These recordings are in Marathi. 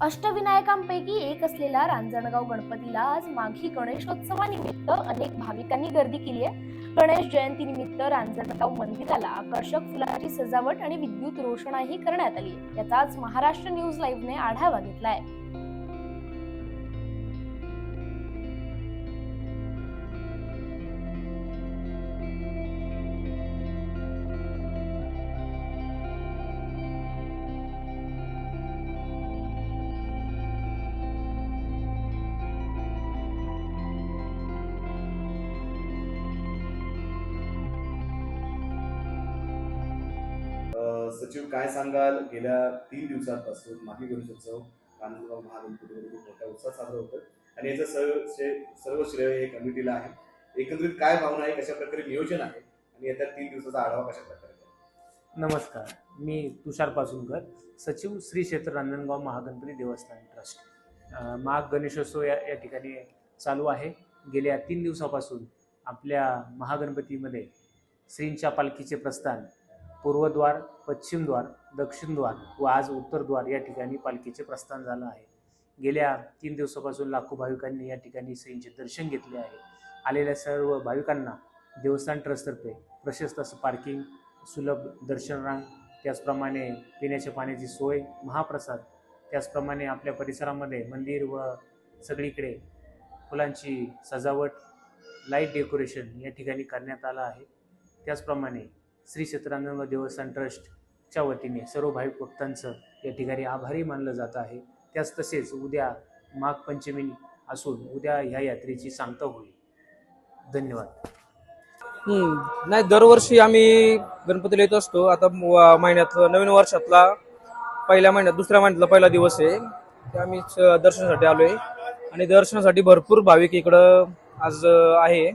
अष्टविनायकांपैकी एक असलेला रांजणगाव गणपतीला आज माघी गणेशोत्सवानिमित्त अनेक भाविकांनी गर्दी केली आहे. गणेश जयंतीनिमित्त रांजणगाव मंदिराला आकर्षक फुलांची सजावट आणि विद्युत रोषणाई करण्यात आली याचाच याचा आज महाराष्ट्र न्यूज लाईव्हने आढावा घेतलाय सचिव काय सांगाल? गेल्या तीन दिवसांपासून माही गणेशोत्सव कांदगाव महागणपतीमध्ये खूप मोठ्या उत्साहात साजरा होतो आणि याचं सर्व श्रेय सर्व श्रेय हे कमिटीला आहे. एकंदरीत काय भावना आहे? कशा प्रकारे नियोजन आहे? आणि येत्या तीन दिवसाचा आढावा कशा प्रकारे नमस्कार. मी तुषार पासूनकर सचिव श्री क्षेत्र रांजणगाव महागणपती देवस्थान ट्रस्ट. महाग गणेशोत्सव या या ठिकाणी चालू आहे. गेल्या तीन दिवसापासून आपल्या महागणपतीमध्ये श्रींच्या पालखीचे प्रस्थान पूर्वद्वार पश्चिमद्वार दक्षिणद्वार व आज उत्तरद्वार या ठिकाणी पालखीचे प्रस्थान झालं आहे. गेल्या तीन दिवसापासून लाखो भाविकांनी या ठिकाणी श्रींचे दर्शन घेतले आहे. आलेल्या सर्व भाविकांना देवस्थान ट्रस्टतर्फे प्रशस्त असं पार्किंग सुलभ दर्शनरांग त्याचप्रमाणे पिण्याच्या पाण्याची सोय महाप्रसाद त्याचप्रमाणे आपल्या परिसरामध्ये मंदिर व सगळीकडे फुलांची सजावट लाइट डेकोरेशन या ठिकाणी करण्यात आलं आहे. त्याचप्रमाणे श्री क्षेत्रानंद देवस्थान ट्रस्टच्या वतीने सर्व भाविक भक्तांचं या ठिकाणी आभारी मानलं जात आहे. त्याच तसेच उद्या माघ पंचमी असून उद्या ह्या यात्रेची सांगता होईल. धन्यवाद. हम्म. नाही दरवर्षी आम्ही गणपतीला येत असतो. आता व- महिन्यात नवीन वर्षातला पहिल्या महिन्यात दुसऱ्या महिन्यातला पहिला दिवस आहे. ते आम्ही स- दर्शनासाठी आलोय. आणि दर्शनासाठी भरपूर भाविक इकडं आज आहे.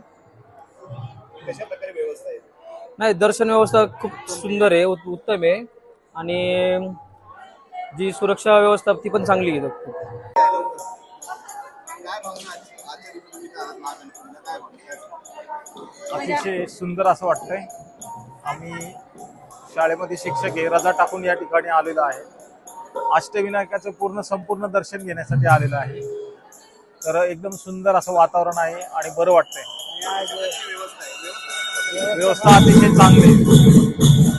कशा प्रकारे व्यवस्था आहे? नाही दर्शन व्यवस्था खूप सुंदर आहे उत- उत्तम आहे. आणि जी सुरक्षा व्यवस्था ती पण चांगली आहे अतिशय सुंदर असं वाटतंय. आम्ही शाळेमध्ये शिक्षक आहे रजा टाकून या ठिकाणी आलेलो आहे. अष्टविनायकाचं पूर्ण संपूर्ण दर्शन घेण्यासाठी आलेलं आहे. तर एकदम सुंदर असं वातावरण आहे आणि बरं वाटतंय. व्यवस्था अतिशय चांगली